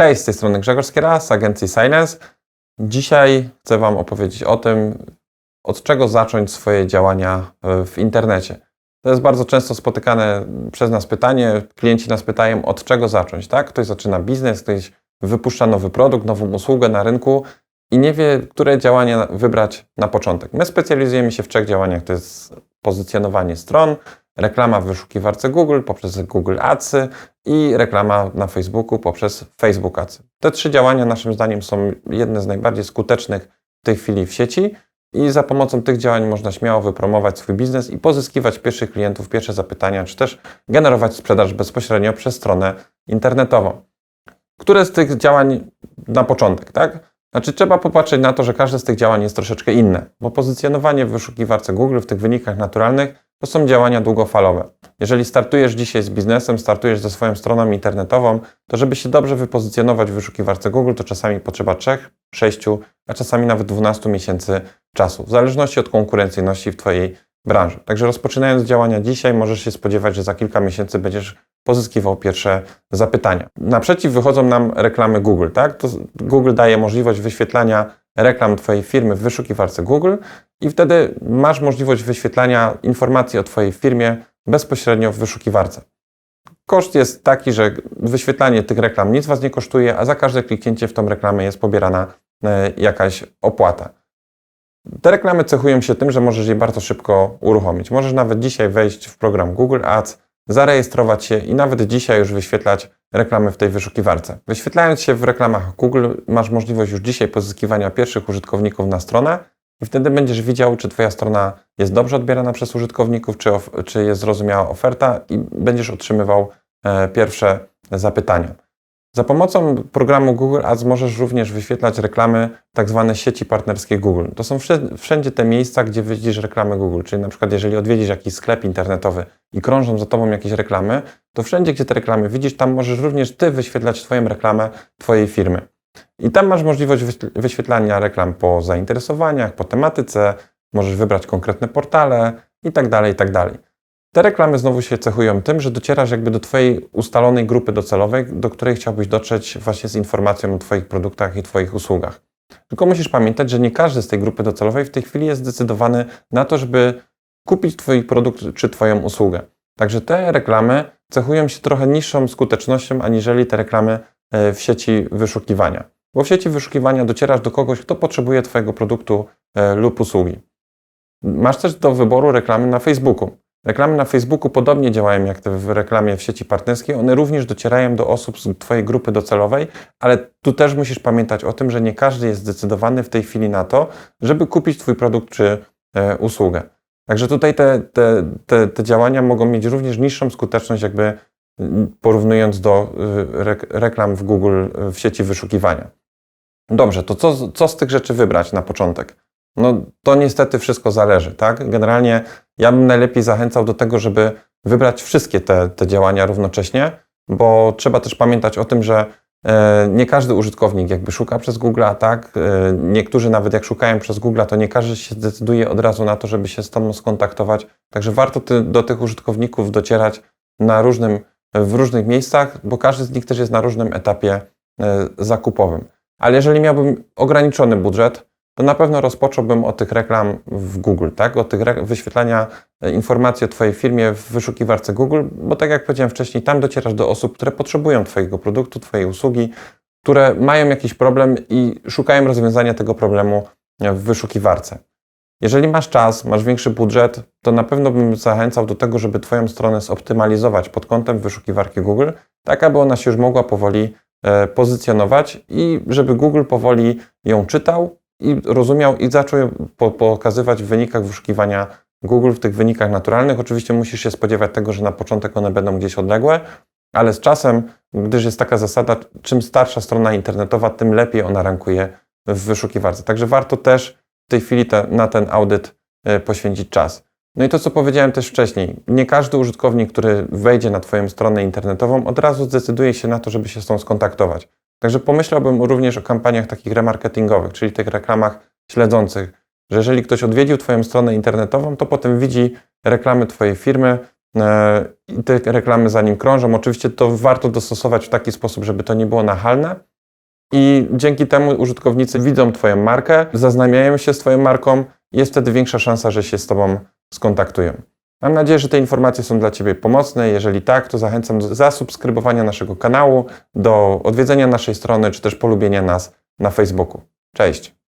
Cześć, z tej strony Grzegorz Skiera z agencji Silence. Dzisiaj chcę Wam opowiedzieć o tym, od czego zacząć swoje działania e, w internecie. To jest bardzo często spotykane przez nas pytanie. Klienci nas pytają, od czego zacząć, tak? Ktoś zaczyna biznes, ktoś wypuszcza nowy produkt, nową usługę na rynku i nie wie, które działania wybrać na początek. My specjalizujemy się w trzech działaniach. To jest pozycjonowanie stron, reklama w wyszukiwarce Google poprzez Google Adsy i reklama na Facebooku poprzez Facebook Adsy. Te trzy działania naszym zdaniem są jedne z najbardziej skutecznych w tej chwili w sieci i za pomocą tych działań można śmiało wypromować swój biznes i pozyskiwać pierwszych klientów, pierwsze zapytania, czy też generować sprzedaż bezpośrednio przez stronę internetową. Które z tych działań na początek, tak? Znaczy trzeba popatrzeć na to, że każde z tych działań jest troszeczkę inne, bo pozycjonowanie w wyszukiwarce Google w tych wynikach naturalnych to są działania długofalowe. Jeżeli startujesz dzisiaj z biznesem, startujesz ze swoją stroną internetową, to żeby się dobrze wypozycjonować w wyszukiwarce Google, to czasami potrzeba 3, 6, a czasami nawet 12 miesięcy czasu, w zależności od konkurencyjności w Twojej branży. Także rozpoczynając działania dzisiaj, możesz się spodziewać, że za kilka miesięcy będziesz pozyskiwał pierwsze zapytania. Naprzeciw wychodzą nam reklamy Google. Tak? To Google daje możliwość wyświetlania reklam Twojej firmy w wyszukiwarce Google i wtedy masz możliwość wyświetlania informacji o Twojej firmie bezpośrednio w wyszukiwarce. Koszt jest taki, że wyświetlanie tych reklam nic Was nie kosztuje, a za każde kliknięcie w tą reklamę jest pobierana e, jakaś opłata. Te reklamy cechują się tym, że możesz je bardzo szybko uruchomić. Możesz nawet dzisiaj wejść w program Google Ads, zarejestrować się i nawet dzisiaj już wyświetlać reklamy w tej wyszukiwarce. Wyświetlając się w reklamach Google, masz możliwość już dzisiaj pozyskiwania pierwszych użytkowników na stronę i wtedy będziesz widział, czy Twoja strona jest dobrze odbierana przez użytkowników, czy, czy jest zrozumiała oferta i będziesz otrzymywał e, pierwsze zapytania. Za pomocą programu Google Ads możesz również wyświetlać reklamy tak zwane sieci partnerskie Google. To są wszędzie te miejsca, gdzie widzisz reklamy Google, czyli na przykład jeżeli odwiedzisz jakiś sklep internetowy i krążą za Tobą jakieś reklamy, to wszędzie, gdzie te reklamy widzisz, tam możesz również Ty wyświetlać Twoją reklamę Twojej firmy. I tam masz możliwość wyświetlania reklam po zainteresowaniach, po tematyce, możesz wybrać konkretne portale i tak Te reklamy znowu się cechują tym, że docierasz jakby do Twojej ustalonej grupy docelowej, do której chciałbyś dotrzeć właśnie z informacją o Twoich produktach i Twoich usługach. Tylko musisz pamiętać, że nie każdy z tej grupy docelowej w tej chwili jest zdecydowany na to, żeby kupić Twój produkt czy Twoją usługę. Także te reklamy cechują się trochę niższą skutecznością aniżeli te reklamy e, w sieci wyszukiwania. Bo w sieci wyszukiwania docierasz do kogoś, kto potrzebuje Twojego produktu e, lub usługi. Masz też do wyboru reklamy na Facebooku. Reklamy na Facebooku podobnie działają jak te w reklamie w sieci partnerskiej. One również docierają do osób z Twojej grupy docelowej, ale tu też musisz pamiętać o tym, że nie każdy jest zdecydowany w tej chwili na to, żeby kupić Twój produkt czy e, usługę. Także tutaj te, te, te, te działania mogą mieć również niższą skuteczność, jakby porównując do y, reklam w Google w sieci wyszukiwania. Dobrze, to co, co z tych rzeczy wybrać na początek? No to niestety wszystko zależy, tak? Generalnie ja bym najlepiej zachęcał do tego, żeby wybrać wszystkie te, te działania równocześnie, bo trzeba też pamiętać o tym, że e, nie każdy użytkownik jakby szuka przez Google, tak? E, niektórzy nawet jak szukają przez Google, to nie każdy się zdecyduje od razu na to, żeby się z Tobą skontaktować. Także warto ty, do tych użytkowników docierać na różnym, w różnych miejscach, bo każdy z nich też jest na różnym etapie e, zakupowym. Ale jeżeli miałbym ograniczony budżet, to na pewno rozpocząłbym od tych reklam w Google, tak? od tych wyświetlania e, informacji o Twojej firmie w wyszukiwarce Google, bo tak jak powiedziałem wcześniej, tam docierasz do osób, które potrzebują Twojego produktu, Twojej usługi, które mają jakiś problem i szukają rozwiązania tego problemu w wyszukiwarce. Jeżeli masz czas, masz większy budżet, to na pewno bym zachęcał do tego, żeby Twoją stronę zoptymalizować pod kątem wyszukiwarki Google, tak aby ona się już mogła powoli e, pozycjonować i żeby Google powoli ją czytał, i rozumiał i zaczął po, pokazywać w wynikach wyszukiwania Google, w tych wynikach naturalnych. Oczywiście musisz się spodziewać tego, że na początek one będą gdzieś odległe, ale z czasem, gdyż jest taka zasada, czym starsza strona internetowa, tym lepiej ona rankuje w wyszukiwarce. Także warto też w tej chwili te, na ten audyt e, poświęcić czas. No i to, co powiedziałem też wcześniej, nie każdy użytkownik, który wejdzie na Twoją stronę internetową, od razu zdecyduje się na to, żeby się z tą skontaktować. Także pomyślałbym również o kampaniach takich remarketingowych, czyli tych reklamach śledzących, że jeżeli ktoś odwiedził Twoją stronę internetową, to potem widzi reklamy Twojej firmy e, i te reklamy za nim krążą. Oczywiście to warto dostosować w taki sposób, żeby to nie było nachalne, i dzięki temu użytkownicy widzą Twoją markę, zaznajamiają się z Twoją marką jest wtedy większa szansa, że się z Tobą skontaktują. Mam nadzieję, że te informacje są dla Ciebie pomocne. Jeżeli tak, to zachęcam do zasubskrybowania naszego kanału, do odwiedzenia naszej strony, czy też polubienia nas na Facebooku. Cześć!